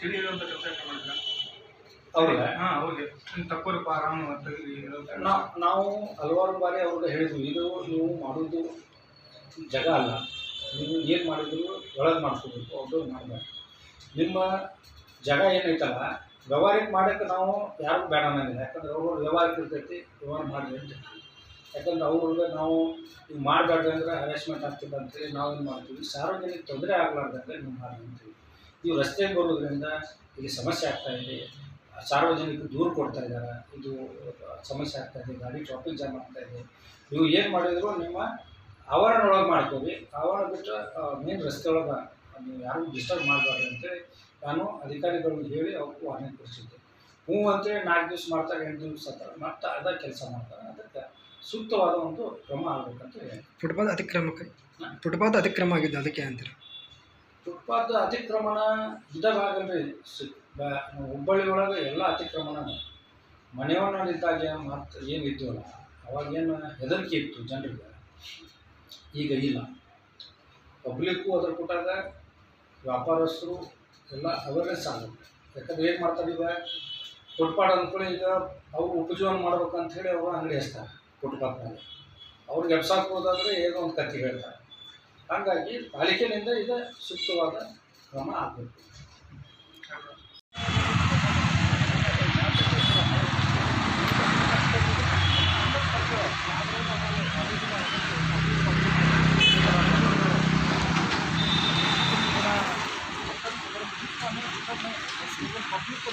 ತಿಳಿಯುವಂಥ ಕೆಲಸ ಮಾಡಿದ್ರೆ? ಅವ್ರಿಗೆ ಹಾಂ ಅವ್ರಿಗೆ ತೆಗೀರಿ ನಾವು ನಾವು ಹಲವಾರು ಬಾರಿ ಅವ್ರಿಗೆ ಹೇಳಿದ್ವಿ. ಇದು ನೀವು ಮಾಡೋದು ಜಾಗ ಅಲ್ಲ. ನೀವು ಏನು ಮಾಡಿದ್ರು ಒಳಗೆ ಮಾಡ್ಕೋಬೇಕು. ಅವ್ರದ್ದು ಮಾಡಬೇಡ ನಿಮ್ಮ ಜಾಗ ಏನೈತಲ್ಲ ವ್ಯವಹಾರಿಕ ಮಾಡೋಕ್ಕೆ ನಾವು ಯಾರಿಗೂ ಬೇಡ ಅನ್ನಂಗಿಲ್ಲ. ಯಾಕಂದ್ರೆ ಅವರು ವ್ಯವಹಾರಿಕ ಇರ್ತೈತಿ ವ್ಯವಹಾರ ಮಾಡಿ ಅಂತ. ಯಾಕಂದ್ರೆ ಅವ್ರಿಗೆ ನಾವು ನೀವು ಮಾಡಬಾರ್ದು ಅಂದ್ರೆ ಹರಾಸ್ಮೆಂಟ್ ಆಗ್ತದೆ ಅಂತೇಳಿ ನಾವು ಏನು ಮಾಡ್ತೀವಿ? ಸಾರ್ವಜನಿಕ ತೊಂದರೆ ಆಗಲಾರ್ದಂಗೆ ನೀವು ಮಾಡಿ ಅಂತೀವಿ ನೀವು ರಸ್ತೆಗೆ ಬರೋದ್ರಿಂದ ಇಲ್ಲಿ ಸಮಸ್ಯೆ ಆಗ್ತಾ ಇದೆ. ಸಾರ್ವಜನಿಕರು ದೂರ ಕೊಡ್ತಾ ಇದ್ದಾರೆ. ಇದು ಸಮಸ್ಯೆ ಆಗ್ತಾ ಇದೆ. ಗಾಡಿ ಟ್ರಾಫಿಕ್ ಜಾಮ್ ಆಗ್ತಾ ಇದೆ. ನೀವು ಏನು ಮಾಡಿದ್ರು ನಿಮ್ಮ ಆವರಣ ಒಳಗೆ ಆವರಣ ಬಿಟ್ಟು ಮೇನ್ ರಸ್ತೆ ಒಳಗೆ ನೀವು ಯಾರಿಗೂ ಡಿಸ್ಟರ್ಬ್ ಮಾಡಬಾರ್ದು ಅಂತೇಳಿ ನಾನು ಅಧಿಕಾರಿಗಳನ್ನು ಹೇಳಿ ಅವಕ್ಕೂ ವಾರ್ನಿಂಗ್ ಕೊಡಿಸಿದ್ದೆ. ಹ್ಞೂ ಅಂತೇಳಿ ನಾಲ್ಕು ದಿವಸ ಮಾಡ್ತಾರೆ ಎಂಟು ದಿವಸ ಹತ್ತಾರೆ ಮತ್ತೆ ಅದೇ ಕೆಲಸ ಮಾಡ್ತಾರೆ. ಅದಕ್ಕೆ ಸೂಕ್ತವಾದ ಒಂದು ಕ್ರಮ ಆಗಬೇಕಂತ ಹೇಳಿ ಫುಟ್ಬಾಲ್ ಅತಿಕ್ರಮಕ್ಕೆ ಫುಟ್ಪಾತ್ ಅತಿಕ್ರಮ ಆಗಿದ್ದು ಅದಕ್ಕೆ ಅಂತೀರ? ಫುಟ್ಪಾತ್ ಅತಿಕ್ರಮಣ ಇದಾಗಲ್ರಿ ಸಿ- ಹುಬ್ಬಳ್ಳಿ ಒಳಗೆ ಎಲ್ಲ ಅತಿಕ್ರಮಣ ಮನೆಯವನಲ್ಲಿದ್ದಾಗ ಮತ್ತು ಏನು ಇದ್ವಲ್ಲ ಅವಾಗೇನು ಹೆದರಿಕೆ ಇತ್ತು ಜನರಿಗೆ. ಈಗ ಇಲ್ಲ. ಪಬ್ಲಿಕ್ಕು ಅದ್ರ ಕೊಟ್ಟಾಗ ವ್ಯಾಪಾರಸ್ಥರು ಎಲ್ಲ ಅವೇರ್ನೆಸ್ ಆಗುತ್ತೆ. ಯಾಕಂದ್ರೆ ಏನು ಮಾಡ್ತಾರೆ ಈಗ ಫುಟ್ಪಾತ್ ಅಂದ್ಕೊಳ್ಳಿ ಈಗ ಅವ್ರು ಉಪಜೀವನ ಮಾಡ್ಬೇಕಂತ ಹೇಳಿ ಅವರು ಅಂಗಡಿ ಹಚ್ತಾರೆ ಫುಟ್ಪಾತ್ನಲ್ಲಿ ಅವ್ರಿಗೆ ಎಬ್ಸಾಕ್ ಹೋದಾದ್ರೆ ಏನೋ ಒಂದು ಕತ್ತಿ ಹೇಳ್ತಾರೆ. ಹಾಗಾಗಿ ಪಾಲಿಕೆಯಿಂದ ಇದು ಸೂಕ್ತವಾದ ಕ್ರಮ ಆಗಬೇಕು. पब्लिक को